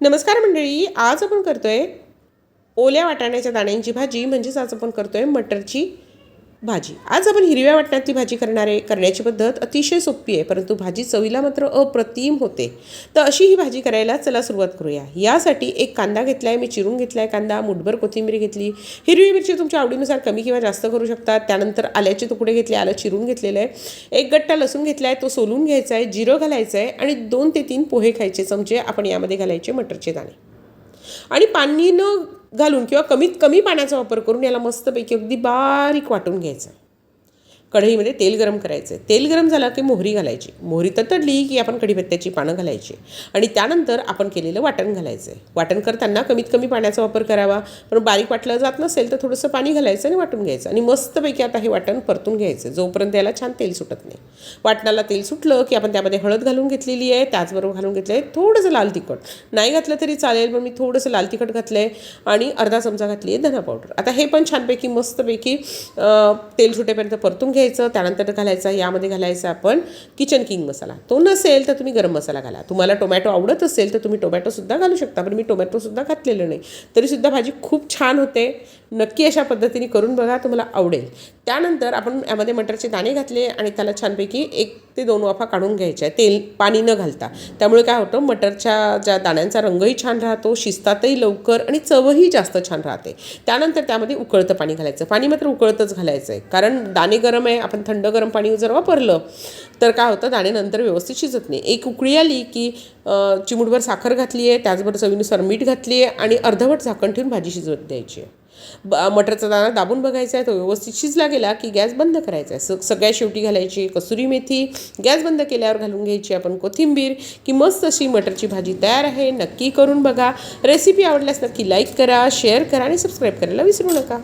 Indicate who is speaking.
Speaker 1: नमस्कार मंडळी आज आपण करतोय ओल्या वाटाण्याच्या दाण्यांची भाजी म्हणजेच आज आपण करतोय मटरची. भाजी. आज आपण हिरव्या वाटण्यातली भाजी करणारे करण्याची पद्धत अतिशय सोपी आहे परंतु भाजी चवीला मात्र अप्रतिम होते. तर अशी ही भाजी करायला चला सुरुवात करूया. यासाठी एक कांदा घेतला आहे मी चिरून घेतला आहे कांदा मुठभर कोथिंबीर घेतली. हिरवी मिरची तुमच्या आवडीनुसार कमी किंवा जास्त करू शकता त्यानंतर आल्याचे तुकडे घेतले आलं चिरून घेतलेलं आहे. एक गट्टा लसूण घेतला आहे तो सोलून घ्यायचा आहे जिरं घालायचं आहे आणि दोन ते तीन पोहे खायचे चमचे आपण यामध्ये घालायचे मटरचे दाणे. आणि पाणी न घालून किंवा कमीत कमी पाण्याचा वापर करून याला मस्तपैकी अगदी बारीक वाटून घ्यायचं. कढईमध्ये तेल गरम करायचं आहे. तेल गरम झालं की मोहरी घालायची. मोहरी तडली की आपण कढीपत्त्याची पानं घालायची. आणि त्यानंतर आपण केलेलं वाटण घालायचं आहे. वाटण करताना कमीत कमी पाण्याचा वापर करावा. पण बारीक वाटलं जात नसेल तर थोडंसं पाणी घालायचं आणि वाटून घ्यायचं. आणि मस्तपैकी आता हे वाटण परतून घ्यायचं. जोपर्यंत याला छान तेल सुटत नाही. वाटणाला तेल सुटलं की आपण त्यामध्ये हळद घालून घेतलेली आहे. त्याचबरोबर घालून घेतलं आहे थोडंसं लाल तिखट. नाही घातलं तरी चालेल पण मी थोडंसं लाल तिखट घातलं आहे. आणि अर्धा चमचा घातली आहे धना पावडर. आता हे पण छानपैकी मस्तपैकी तेल सुटेपर्यंत परतून घ्यायचं त्यानंतर घालायचा यामध्ये घालायचा आपण किचन किंग मसाला. तो नसेल तर तुम्ही गरम मसाला घाला. तुम्हाला टोमॅटो आवडत असेल तर तुम्ही टोमॅटोसुद्धा घालू शकता पण मी टोमॅटोसुद्धा घातलेलं नाही. तरीसुद्धा भाजी खूप छान होते. नक्की अशा पद्धतीने करून बघा तुम्हाला आवडेल. त्यानंतर आपण यामध्ये मटरचे दाणे घातले आणि त्याला छानपैकी एक ते दोन वाफा काढून घ्यायच्या तेल पाणी न घालता. त्यामुळे काय होतं मटरच्या ज्या दाण्यांचा रंगही छान राहतो शिस्तातही लवकर आणि चवही जास्त छान राहते. त्यानंतर त्यामध्ये उकळतं पाणी घालायचं. पाणी मात्र उकळतंच घालायचं आहे. कारण दाणे गरम आहे आपण थंड गरम पाणी जर वापरलं तर काय होतं दाणे नंतर व्यवस्थित शिजत नाही. एक उकळी आली की चिमूटभर साखर घातली आहे त्याचबरोबर चवीनुसार मीठ घातली आहे आणि अर्धवट झाकण ठेवून भाजी शिजवत द्यायची आहे. ब मटरचा दाणा दाबून बघायचा आहे तो व्यवस्थित शिजला गेला की गॅस बंद करायचा आहे. स सगळ्या शेवटी घालायची कसुरी मेथी गॅस बंद केल्यावर घालून घ्यायची आपण कोथिंबीर की मस्त अशी मटरची भाजी तयार आहे नक्की करून बघा. रेसिपी आवडल्यास नक्की लाईक करा शेअर करा आणि सबस्क्राईब करायला विसरू नका.